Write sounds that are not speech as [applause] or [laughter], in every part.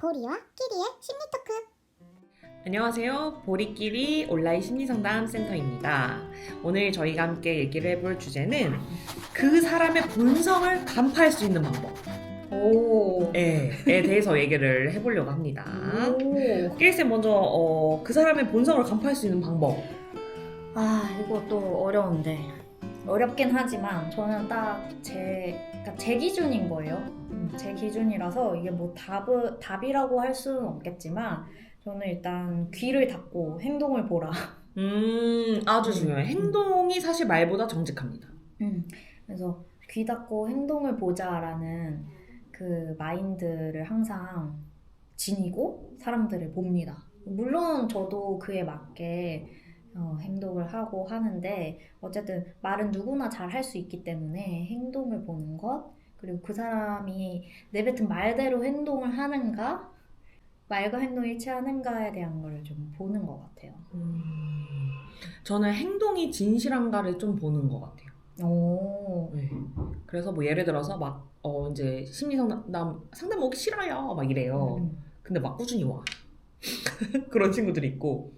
보리와 끼리의 심리토크 안녕하세요. 보리끼리 온라인 심리상담 센터입니다. 오늘 저희가 함께 얘기를 해볼 주제는 그 사람의 본성을 간파할 수 있는 방법에 오. 대해서 얘기를 해보려고 합니다. 오. 끼리쌤 먼저 어, 그 사람의 본성을 간파할 수 있는 방법. 아, 이것도 어려운데. 어렵긴 하지만 저는 딱 제, 그러니까 제 기준인 거예요. 음, 제 기준이라서 이게 뭐 답, 답이라고 할 수는 없겠지만 저는 일단 귀를 닫고 행동을 보라. 음, 아주 중요해요. 행동이 사실 말보다 정직합니다. 음, 그래서 귀 닫고 행동을 보자라는 그 마인드를 항상 지니고 사람들을 봅니다. 물론 저도 그에 맞게 어, 행동을 하고 하는데 어쨌든 말은 누구나 잘 할 수 있기 때문에 행동을 보는 것 그리고 그 사람이 내뱉은 말대로 행동을 하는가 말과 행동이 일치하는가에 대한 걸 좀 보는 것 같아요. 음, 저는 행동이 진실한가를 좀 보는 것 같아요. 오, 네. 그래서 뭐 예를 들어서 막, 어, 이제 심리 상담, 상담 오기 싫어요. 막 이래요. 음. 근데 막 꾸준히 와. [laughs] 그런 친구들이 있고,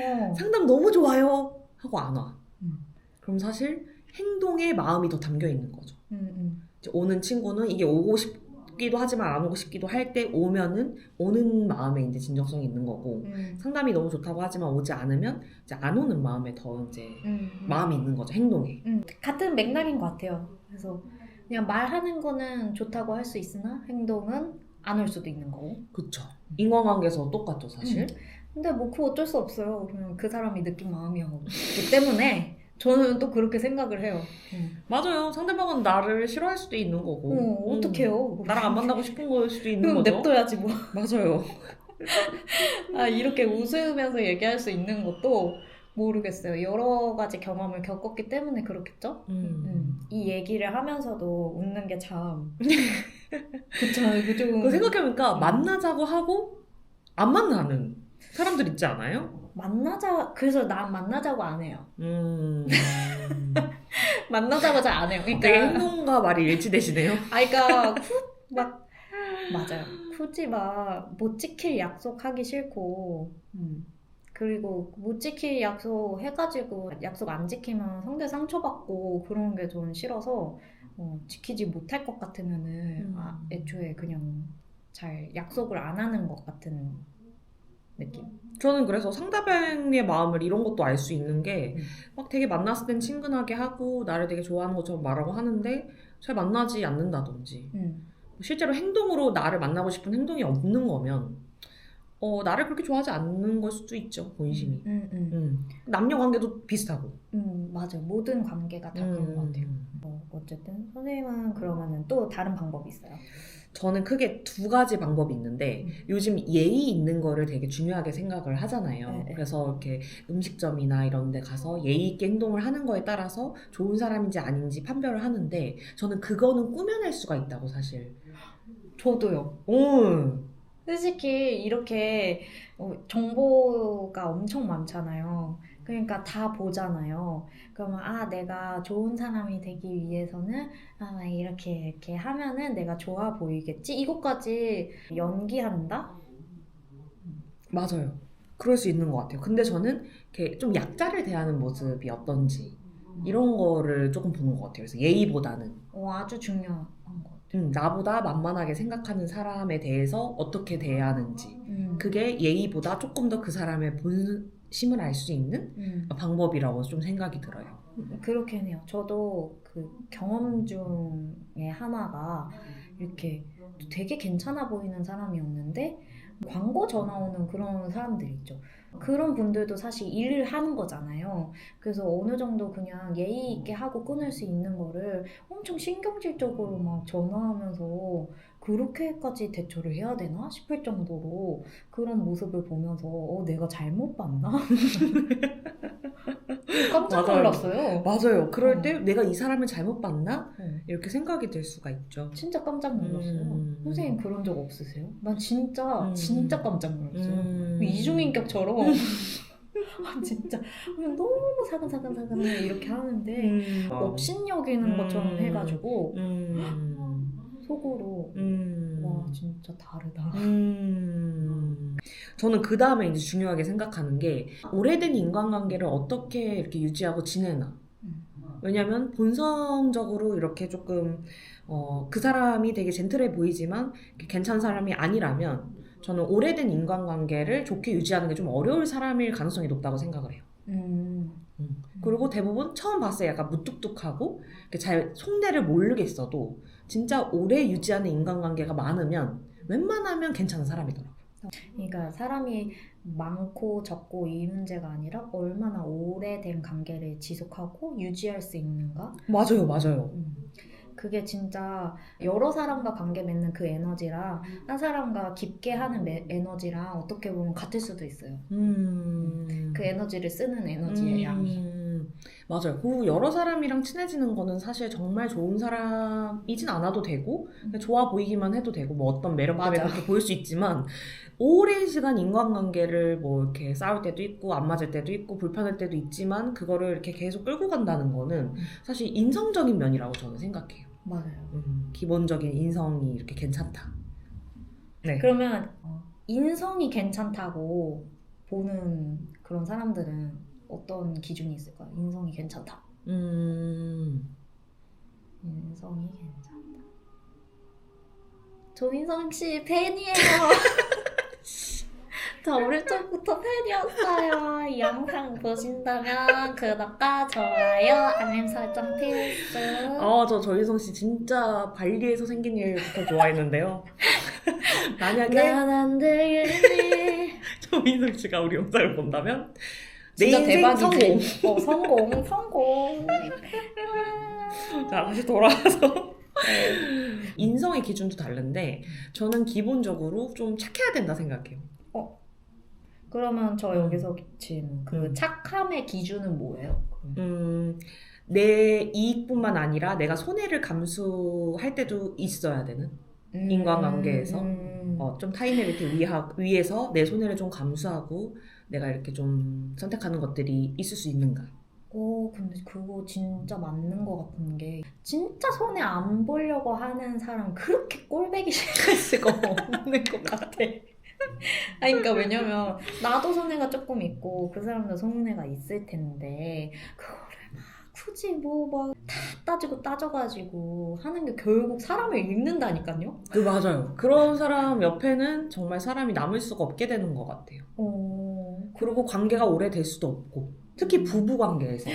어. 상담 너무 좋아요. 하고 안 와. 음. 그럼 사실 행동에 마음이 더 담겨 있는 거죠. 음, 음. 오는 친구는 이게 오고 싶기도 하지만 안 오고 싶기도 할 때 오면은 오는 마음에 이제 진정성이 있는 거고, 음. 상담이 너무 좋다고 하지만 오지 않으면 이제 안 오는 마음에 더 이제 음. 마음이 있는 거죠. 행동에. 음, 같은 맥락인 것 같아요. 그래서 그냥 말하는 거는 좋다고 할 수 있으나 행동은 안 올 수도 있는 거고. 그쵸. 인간관계에서 똑같죠, 사실. 음. 근데 뭐 그 어쩔 수 없어요. 그냥 그 사람이 느낀 마음이었기 때문에 저는 또 그렇게 생각을 해요. 음. 맞아요. 상대방은 나를 싫어할 수도 있는 거고. 어, 음. 어떡해요. 나랑 안 만나고 싶은 걸 수도 있는 그럼 거죠. 냅둬야지 뭐. 맞아요. [laughs] 아, 이렇게 웃으면서 얘기할 수 있는 것도 모르겠어요. 여러 가지 경험을 겪었기 때문에 그렇겠죠? 음. 음, 이 얘기를 하면서도 웃는 게 참. [laughs] 그쵸. 그 생각해보니까 만나자고 하고 안 만나는 사람들 있지 않아요? 만나자, 그래서 난 만나자고 안 해요. 음. [laughs] 만나자고 잘 안 해요. 되게 그러니까, 행동과 말이 일치되시네요. 아, 그러니까, 쿠, 막, 맞아요. 굳이 막, 못 지킬 약속 하기 싫고, 음. 그리고 못 지킬 약속 해가지고 약속 안 지키면 상대 상처받고 그런 게 저는 싫어서, 어, 지키지 못할 것 같으면은, 음. 아, 애초에 그냥 잘 약속을 안 하는 것 같은 느낌. 저는 그래서 상대방의 마음을 이런 것도 알 수 있는 게 음. 막 되게 만났을 땐 친근하게 하고 나를 되게 좋아하는 것처럼 말하고 하는데 잘 만나지 않는다든지 음. 실제로 행동으로 나를 만나고 싶은 행동이 없는 거면 어, 나를 그렇게 좋아하지 않는 걸 수도 있죠 본심이. 음, 음. 음. 남녀 관계도 비슷하고. 음, 맞아요. 모든 관계가 다 그런 것 같아요. 뭐 어쨌든 선생님은 그러면은 또 다른 방법이 있어요. 저는 크게 두 가지 방법이 있는데 음. 요즘 예의 있는 거를 되게 중요하게 생각을 하잖아요. 네, 네. 그래서 이렇게 음식점이나 이런 데 가서 예의 있게 행동을 하는 거에 따라서 좋은 사람인지 아닌지 판별을 하는데 저는 그거는 꾸며낼 수가 있다고 사실. 저도요. 오. 솔직히 이렇게 어, 정보가 엄청 많잖아요. 그러니까 다 보잖아요. 그러면 아 내가 좋은 사람이 되기 위해서는 아 이렇게 이렇게 하면은 내가 좋아 보이겠지. 이것까지 연기한다? 맞아요. 그럴 수 있는 것 같아요. 근데 저는 이렇게 좀 약자를 대하는 모습이 어떤지 이런 거를 조금 보는 것 같아요. 그래서 예의보다는 어, 아주 같아요. 음, 나보다 만만하게 생각하는 사람에 대해서 어떻게 대해야 하는지 음. 그게 예의보다 조금 더 그 사람의 본심을 알 수 있는 음. 방법이라고 좀 생각이 들어요. 그렇긴 해요. 저도 그 경험 중에 하나가 이렇게 되게 괜찮아 보이는 사람이었는데 광고 전화 오는 그런 사람들 있죠. 그런 분들도 사실 일을 하는 거잖아요. 그래서 어느 정도 그냥 예의 있게 하고 끊을 수 있는 거를 엄청 신경질적으로 막 전화하면서 그렇게까지 대처를 해야 되나 싶을 정도로 그런 모습을 보면서 어, 내가 잘못 봤나? [laughs] 깜짝. 놀랐어요. 맞아요. 그럴 어. 때 내가 이 사람을 잘못 봤나? 어, 이렇게 생각이 들 수가 있죠. 진짜 깜짝 놀랐어요. 음. 선생님 그런 적 없으세요? 난 진짜 음. 진짜 깜짝 놀랐어요. 음. 이중인격처럼 [laughs] 아 진짜 그냥 너무 사근사근사근하게 이렇게 하는데 음. 업신여기는 음. 것처럼 해가지고 음. 속으로 음. 와 진짜 다르다. 음. 저는 그 다음에 이제 중요하게 생각하는 게 오래된 인간관계를 어떻게 이렇게 유지하고 지내나. 음. 왜냐면 본성적으로 이렇게 조금 어, 그 사람이 되게 젠틀해 보이지만 괜찮은 사람이 아니라면 저는 오래된 인간관계를 좋게 유지하는 게 좀 어려울 사람일 가능성이 높다고 생각을 해요. 음. 음. 그리고 대부분 처음 봤을 때 약간 무뚝뚝하고 잘 속내를 모르겠어도 진짜 오래 유지하는 인간관계가 많으면 웬만하면 괜찮은 사람이더라고요. 그러니까 사람이 많고 적고 이 문제가 아니라 얼마나 오래된 관계를 지속하고 유지할 수 있는가? 맞아요, 맞아요. 음. 그게 진짜 여러 사람과 관계 맺는 그 에너지랑 한 사람과 깊게 하는 매- 에너지랑 어떻게 보면 같을 수도 있어요. 음. 그 에너지를 쓰는 에너지의 양이. 음, 맞아요. 그리고 여러 사람이랑 친해지는 거는 사실 정말 좋은 사람이진 않아도 되고, 그냥 좋아 보이기만 해도 되고, 뭐 어떤 매력 때문에 맞아. 그렇게 보일 수 있지만, 오랜 시간 인간관계를 뭐 이렇게 싸울 때도 있고, 안 맞을 때도 있고, 불편할 때도 있지만, 그거를 이렇게 계속 끌고 간다는 거는 사실 인성적인 면이라고 저는 생각해요. 맞아요. 음, 기본적인 인성이 이렇게 괜찮다. 네. 그러면 어, 인성이 괜찮다고 보는 그런 사람들은 어떤 기준이 있을까요? 인성이 괜찮다. 음, 인성이 괜찮다. 조인성 씨 팬이에요. [laughs] 저 어릴 적부터 팬이었어요. 이 영상 보신다면 구독과 좋아요, 알림 설정 필수. 아, 저 조인성 씨 진짜 발리에서 생긴 일부터 좋아했는데요. [laughs] 만약에 난 안 되겠니? [laughs] 조인성 씨가 우리 영상을 본다면 내 진짜 인생 대박이지. 성공. 어, 성공, 성공. [laughs] 자, 다시 돌아와서 인성의 기준도 다른데 저는 기본적으로 좀 착해야 된다 생각해요. 그러면 저 여기서 질문. 그 음. 착함의 기준은 뭐예요? 음, 내 이익뿐만 아니라 내가 손해를 감수할 때도 있어야 되는. 인간관계에서? 음. 어, 좀 타인을 이렇게 위하, 위해서 내 손해를 좀 감수하고 내가 이렇게 좀 선택하는 것들이 있을 수 있는가. 오, 근데 그거 진짜 맞는 것 같은 게 진짜 손해 안 보려고 하는 사람 그렇게 꼴배기 싫을 수가 없는 것 같아. [laughs] 그러니까 왜냐면 나도 손해가 조금 있고 그 사람도 손해가 있을 텐데 막 굳이 뭐 막 다 따지고 따져가지고 하는 게 결국 사람을 잃는다니까요. 그 맞아요. 그런 사람 옆에는 정말 사람이 남을 수가 없게 되는 것 같아요. 어, 그리고 관계가 오래될 수도 없고 특히 부부 관계에서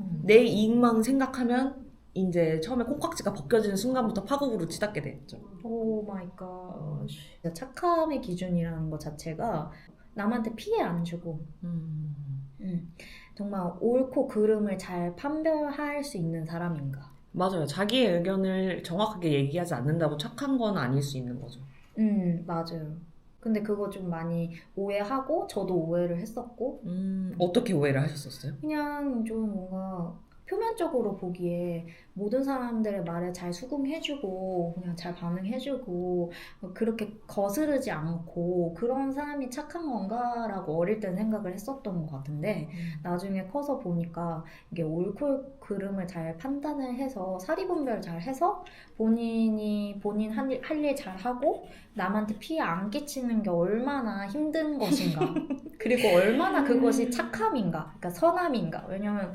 음. 내 이익만 생각하면 이제 처음에 콩깍지가 벗겨지는 순간부터 파국으로 치닫게 됐죠. 오 마이 갓. 착함의 기준이라는 것 자체가 남한테 피해 안 주고 음. 음, 정말 옳고 그름을 잘 판별할 수 있는 사람인가. 맞아요. 자기의 의견을 정확하게 얘기하지 않는다고 착한 건 아닐 수 있는 거죠. 음, 맞아요. 근데 그거 좀 많이 오해하고 저도 오해를 했었고 음, 어떻게 오해를 하셨었어요? 그냥 좀 뭔가 표면적으로 보기에 모든 사람들의 말에 잘 수긍해주고 그냥 잘 반응해주고 그렇게 거스르지 않고 그런 사람이 착한 건가라고 어릴 땐 생각을 했었던 것 같은데 나중에 커서 보니까 이게 옳고 그름을 잘 판단을 해서 사리분별 잘 해서 본인이 본인 할일 잘 하고 남한테 피해 안 끼치는 게 얼마나 힘든 것인가. [laughs] 그리고 얼마나 그것이 착함인가. 그러니까 선함인가. 왜냐면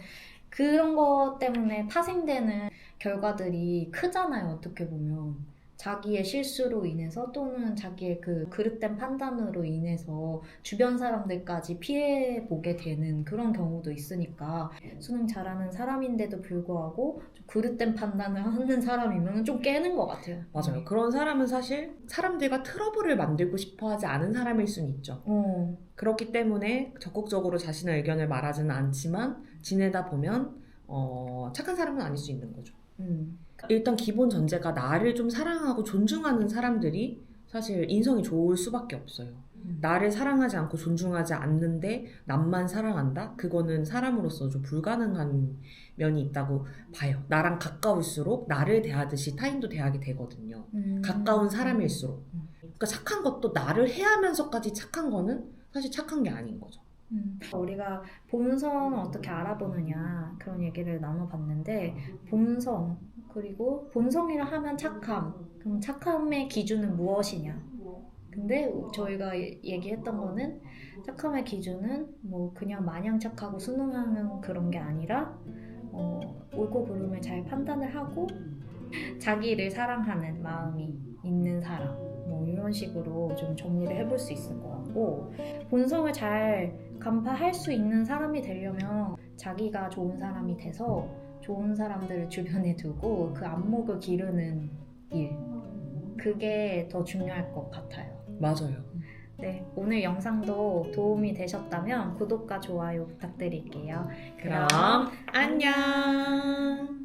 그런 것 때문에 파생되는 결과들이 크잖아요 어떻게 보면 자기의 실수로 인해서 또는 자기의 그 그릇된 판단으로 인해서 주변 사람들까지 피해 보게 되는 그런 경우도 있으니까 수능 잘하는 사람인데도 불구하고 좀 그릇된 판단을 하는 사람이면 좀 깨는 것 같아요. 맞아요. 그런 사람은 사실 사람들과 트러블을 만들고 싶어 하지 않은 사람일 수는 있죠. 어, 그렇기 때문에 적극적으로 자신의 의견을 말하지는 않지만 지내다 보면 어, 착한 사람은 아닐 수 있는 거죠. 음, 일단 기본 전제가 나를 좀 사랑하고 존중하는 사람들이 사실 인성이 좋을 수밖에 없어요. 음. 나를 사랑하지 않고 존중하지 않는데 남만 사랑한다? 그거는 사람으로서 좀 불가능한 면이 있다고 봐요. 나랑 가까울수록 나를 대하듯이 타인도 대하게 되거든요. 음. 가까운 사람일수록. 음. 그러니까 착한 것도 나를 해하면서까지 착한 거는 사실 착한 게 아닌 거죠. 음. 우리가 본성을 어떻게 알아보느냐 그런 얘기를 나눠봤는데 본성 그리고 본성이라 하면 착함. 그럼 착함의 기준은 무엇이냐? 근데 저희가 예- 얘기했던 거는 착함의 기준은 뭐 그냥 마냥 착하고 순응하는 그런 게 아니라 어, 옳고 그름을 잘 판단을 하고 자기를 사랑하는 마음이 있는 사람. 뭐 이런 식으로 좀 정리를 해볼 수 있을 것 같고 본성을 잘 간파할 수 있는 사람이 되려면 자기가 좋은 사람이 돼서 좋은 사람들을 주변에 두고 그 안목을 기르는 일 그게 더 중요할 것 같아요. 맞아요. 네, 오늘 영상도 도움이 되셨다면 구독과 좋아요 부탁드릴게요. 그럼 안녕.